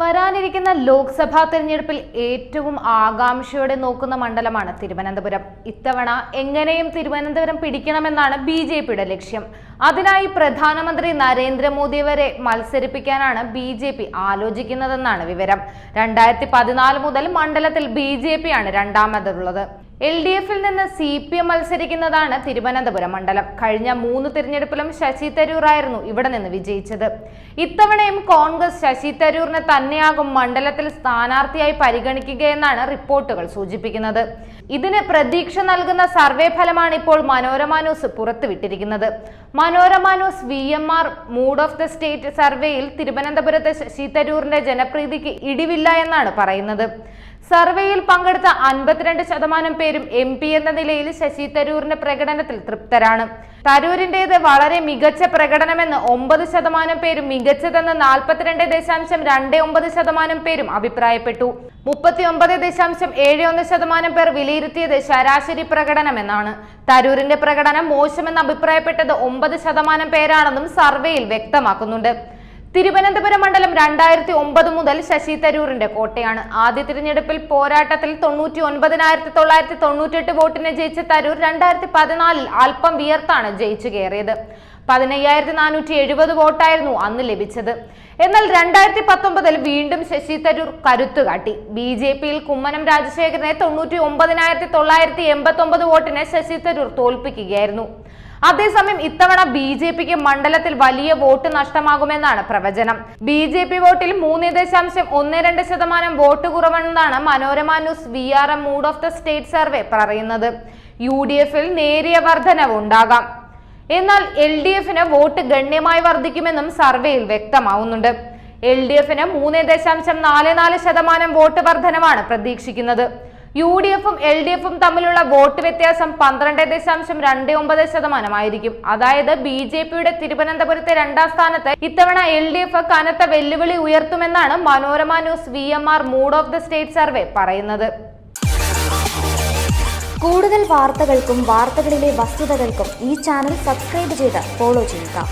വരാനിരിക്കുന്ന ലോക്സഭാ തെരഞ്ഞെടുപ്പിൽ ഏറ്റവും ആകാംക്ഷയോടെ നോക്കുന്ന മണ്ഡലമാണ് തിരുവനന്തപുരം. ഇത്തവണ എങ്ങനെയും തിരുവനന്തപുരം പിടിക്കണമെന്നാണ് ബി ജെ പിയുടെ ലക്ഷ്യം. അതിനായി പ്രധാനമന്ത്രി നരേന്ദ്രമോദി വരെ മത്സരിപ്പിക്കാനാണ് ബി ജെ പി ആലോചിക്കുന്നതെന്നാണ് വിവരം. രണ്ടായിരത്തി പതിനാല് മുതൽ മണ്ഡലത്തിൽ ബി ജെ പി ആണ് രണ്ടാമതുള്ളത്. എൽ ഡി എഫിൽ നിന്ന് സി പി എം മത്സരിക്കുന്നതാണ് തിരുവനന്തപുരം മണ്ഡലം. കഴിഞ്ഞ മൂന്ന് തിരഞ്ഞെടുപ്പിലും ശശി തരൂർ ആയിരുന്നു ഇവിടെ നിന്ന് വിജയിച്ചത്. ഇത്തവണയും കോൺഗ്രസ് ശശി തരൂറിനെ തന്നെയാകും മണ്ഡലത്തിൽ സ്ഥാനാർത്ഥിയായി പരിഗണിക്കുകയെന്നാണ് റിപ്പോർട്ടുകൾ സൂചിപ്പിക്കുന്നത്. ഇതിന് പ്രതീക്ഷ നൽകുന്ന സർവേ ഫലമാണ് ഇപ്പോൾ Manorama news പുറത്തുവിട്ടിരിക്കുന്നത്. Manorama news V M R mood of the state സർവേയിൽ തിരുവനന്തപുരത്തെ ശശി തരൂറിന്റെ ജനപ്രീതിക്ക് ഇടിവില്ല എന്നാണ് പറയുന്നത്. സർവേയിൽ പങ്കെടുത്ത അൻപത്തിരണ്ട് ശതമാനം പേരും എം പി എന്ന നിലയിൽ ശശി തരൂരിന്റെ പ്രകടനത്തിൽ തൃപ്തരാണ്. തരൂരിന്റേത് വളരെ മികച്ച പ്രകടനമെന്ന് ഒമ്പത് ശതമാനം പേരും മികച്ചതെന്ന് നാൽപ്പത്തിരണ്ട് ദശാംശം രണ്ട് ഒമ്പത് ശതമാനം പേരും അഭിപ്രായപ്പെട്ടു. മുപ്പത്തി ഒമ്പത് ദശാംശം ഏഴ് ഒന്ന് ശതമാനം പേർ വിലയിരുത്തിയത് ശരാശരി പ്രകടനമെന്നാണ്. തരൂരിന്റെ പ്രകടനം മോശമെന്ന് അഭിപ്രായപ്പെട്ടത് ഒമ്പത് ശതമാനം പേരാണെന്നും സർവേയിൽ വ്യക്തമാക്കുന്നുണ്ട്. തിരുവനന്തപുരം മണ്ഡലം രണ്ടായിരത്തി ഒമ്പത് മുതൽ ശശി തരൂരിന്റെ കോട്ടയാണ്. ആദ്യ തിരഞ്ഞെടുപ്പിൽ പോരാട്ടത്തിൽ തൊണ്ണൂറ്റി ഒൻപതിനായിരത്തി തൊള്ളായിരത്തി തൊണ്ണൂറ്റെട്ട് വോട്ടിന് ജയിച്ച തരൂർ രണ്ടായിരത്തി പതിനാലിൽ അല്പം വിയർത്താണ് ജയിച്ചു കയറിയത്. പതിനയ്യായിരത്തി നാനൂറ്റി എഴുപത് വോട്ടായിരുന്നു അന്ന് ലഭിച്ചത്. എന്നാൽ രണ്ടായിരത്തി പത്തൊമ്പതിൽ വീണ്ടും ശശി തരൂർ കരുത്തുകാട്ടി ബി ജെ പിയിൽ കുമ്മനം രാജശേഖരനെ തൊണ്ണൂറ്റി ഒമ്പതിനായിരത്തി തൊള്ളായിരത്തി എൺപത്തി ഒമ്പത് വോട്ടിന് ശശി തരൂർ തോൽപ്പിക്കുകയായിരുന്നു. അതേസമയം ഇത്തവണ ബി ജെ പിക്ക് മണ്ഡലത്തിൽ വലിയ വോട്ട് നഷ്ടമാകുമെന്നാണ് പ്രവചനം. ബി ജെ പി വോട്ടിൽ മൂന്ന് ദശാംശം ഒന്ന് രണ്ട് ശതമാനം vote കുറവെന്നാണ് Manorama news V R M mood of the state survey പറയുന്നത്. യു ഡി എഫിൽ നേരിയ വർധനവ് ഉണ്ടാകാം. എന്നാൽ എൽ ഡി എഫിന് വോട്ട് ഗണ്യമായി വർദ്ധിക്കുമെന്നും സർവേയിൽ വ്യക്തമാവുന്നുണ്ട്. എൽ ഡി എഫിന് മൂന്ന് ദശാംശം നാല് നാല് ശതമാനം വോട്ട് വർധനമാണ് പ്രതീക്ഷിക്കുന്നത്. യു ഡി എഫും എൽ ഡി എഫും തമ്മിലുള്ള വോട്ട് വ്യത്യാസം പന്ത്രണ്ട് ദശാംശം രണ്ട് ഒമ്പത് ശതമാനമായിരിക്കും. അതായത് ബി ജെ പിയുടെ തിരുവനന്തപുരത്തെ രണ്ടാം സ്ഥാനത്ത് ഇത്തവണ എൽ ഡി എഫ് കനത്ത വെല്ലുവിളി ഉയർത്തുമെന്നാണ് Manorama news V M R mood of the state survey പറയുന്നത്. കൂടുതൽ വാർത്തകൾക്കും വാർത്തകളിലെ വസ്തുതകൾക്കും ഈ ചാനൽ സബ്സ്ക്രൈബ് ചെയ്ത് ഫോളോ ചെയ്യുക.